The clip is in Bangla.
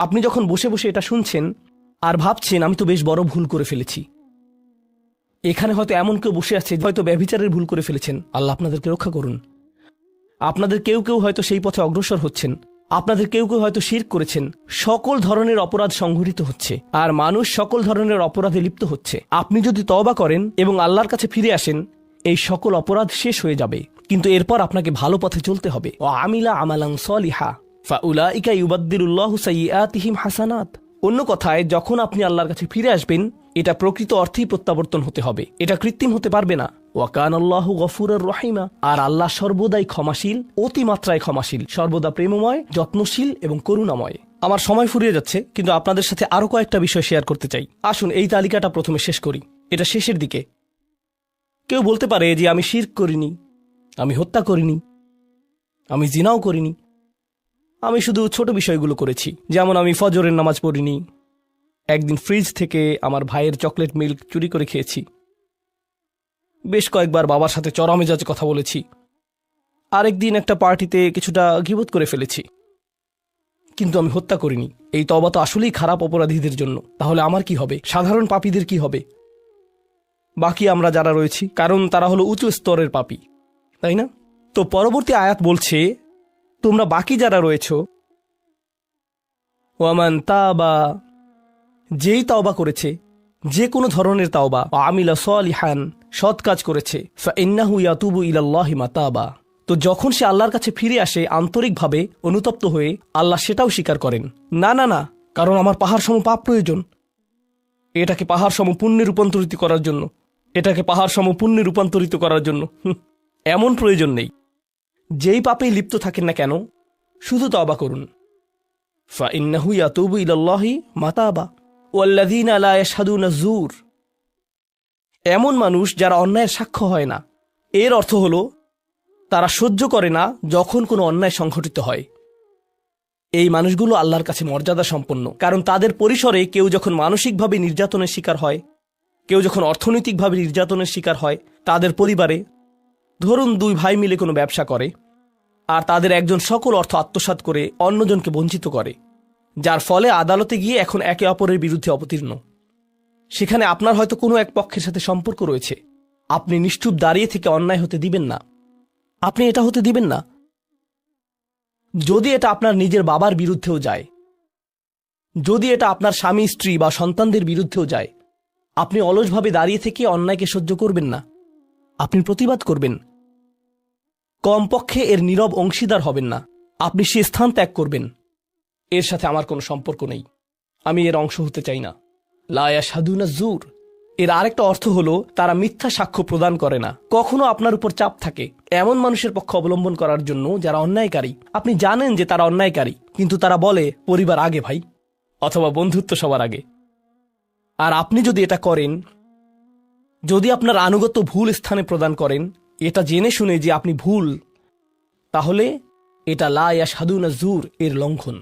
আপনি যখন বসে বসে এটা শুনছেন আর ভাবছেন, আমি তো বেশ বড় ভুল করে ফেলেছি। এখানে হয়তো এমন কেউ বসে আছে, হয়তো ব্যভিচারের ভুল করে ফেলেছেন। আল্লাহ আপনাদেরকে রক্ষা করুন। আপনাদের কেউ কেউ হয়তো সেই পথে অগ্রসর হচ্ছেন। আপনাদের কেউ কেউ হয়তো শির করেছেন। সকল ধরনের অপরাধ সংঘটিত হচ্ছে। আর মানুষ সকল ধরনের অপরাধে লিপ্ত হচ্ছে। আপনি যদি তওবা করেন এবং আল্লাহর কাছে ফিরে আসেন, এই সকল অপরাধ শেষ হয়ে যাবে। কিন্তু এরপর আপনাকে ভালো পথে চলতে হবে। ও আমিলা আমালাং সলিহা। ফাউলাইকা ইউবাদ্দিরুল্লাহু সাইয়্যাতিহিম হাসানাত। অন্য কথায়, যখন আপনি আল্লাহর কাছে ফিরে আসবেন, এটা প্রকৃত অর্থেই প্রত্যাবর্তন হতে হবে। এটা কৃত্রিম হতে পারবে না। ওয়াকান আল্লাহ গফুরের রহিমা। আর আল্লাহ সর্বদাই ক্ষমাশীল, অতিমাত্রায় ক্ষমাশীল। সর্বদা প্রেমময়, যত্নশীল এবং করুণাময়। আমার সময় ফুরিয়ে যাচ্ছে, কিন্তু আপনাদের সাথে আরও কয়েকটা বিষয় শেয়ার করতে চাই। আসুন, এই তালিকাটা প্রথমে শেষ করি। এটা শেষের দিকে। কেউ বলতে পারে যে, আমি শির করিনি, আমি হত্যা করিনি, আমি জিনাও করিনি। আমি শুধু ছোট বিষয়গুলো করেছি। যেমন আমি ফজরের নামাজ পড়িনি। একদিন ফ্রিজ থেকে আমার ভাইয়ের চকলেট মিল্ক চুরি করে খেয়েছি। বেশ কয়েকবার বাবার সাথে চড়া মেজাজে কথা বলেছি। আরেকদিন একটা পার্টিতে কিছুটা গিবোধ করে ফেলেছি। কিন্তু আমি হত্যা করিনি। এই তবা তো আসলেই খারাপ অপরাধীদের জন্য। তাহলে আমার কি হবে? সাধারণ পাপীদের কি হবে? বাকি আমরা যারা রয়েছি, কারণ তারা হলো উঁচু স্তরের পাপী। তাই না? তো পরবর্তী আয়াত বলছে তোমরা বাকি যারা রয়েছ, ওয়ামান তাবা, যেই তাওবা করেছে, যে কোনো ধরনের তাওবা আমিলা সলিহান, সৎ কাজ করেছে ইয়াতুবু ইলাল্লাহি মাতাবা। তো যখন সে আল্লাহর কাছে ফিরে আসে আন্তরিকভাবে অনুতপ্ত হয়ে, আল্লাহ সেটাও স্বীকার করেন। না না না, কারণ আমার পাহাড় সম পাপ প্রয়োজন। এটাকে পাহাড় সম পুণ্যে রূপান্তরিত করার জন্য। এটাকে পাহাড় সম পুণ্যে রূপান্তরিত করার জন্য। এমন প্রয়োজন নেই। যেই পাপেই লিপ্ত থাকেন না কেন, শুধু তবা করুন। মাতাবা এমন মানুষ যারা অন্যায়ের সাক্ষ্য হয় না। এর অর্থ হল, তারা সহ্য করে না যখন কোনো অন্যায় সংঘটিত হয়। এই মানুষগুলো আল্লাহর কাছে মর্যাদা সম্পন্ন, কারণ তাদের পরিসরে কেউ যখন মানসিকভাবে নির্যাতনের শিকার হয়, কেউ যখন অর্থনৈতিকভাবে নির্যাতনের শিকার হয়, তাদের পরিবারে ধরুন দুই ভাই মিলে কোনো ব্যবসা করে, আর তাদের একজন সকল অর্থ আত্মসাৎ করে অন্যজনকে বঞ্চিত করে, যার ফলে আদালতে গিয়ে এখন একে অপরের বিরুদ্ধে অবতীর্ণ। সেখানে আপনার হয়তো কোনো এক পক্ষের সাথে সম্পর্ক রয়েছে। আপনি নিষ্ঠুপ দাঁড়িয়ে থেকে অন্যায় হতে দিবেন না। আপনি এটা হতে দিবেন না। যদি এটা আপনার নিজের বাবার বিরুদ্ধেও যায়, যদি এটা আপনার স্বামী, স্ত্রী বা সন্তানদের বিরুদ্ধেও যায়, আপনি অলসভাবে দাঁড়িয়ে থেকে অন্যায়কে সহ্য করবেন না। আপনি প্রতিবাদ করবেন। কমপক্ষে এর নীরব অংশীদার হবেন না। আপনি সে স্থান ত্যাগ করবেন। এর সাথে আমার কোনো সম্পর্ক নেই। আমি এর অংশ হতে চাই না। লায়া সাধুনা জুর এর আরেকটা অর্থ হলো, তারা মিথ্যা সাক্ষ্য প্রদান করে না। কখনো আপনার উপর চাপ থাকে। এমন মানুষের পক্ষ অবলম্বন করার জন্য যারা অন্যায়কারী। আপনি জানেন যে তারা অন্যায়কারী, কিন্তু তারা বলে, পরিবার আগে ভাই, অথবা বন্ধুত্ব সবার আগে। আর আপনি যদি এটা করেন, যদি আপনার আনুগত্য ভুল স্থানে প্রদান করেন এটা জেনে শুনে যে আপনি ভুল তাহলে এটা লা ইয়া সাধুনা জুর এর লঙ্ঘন।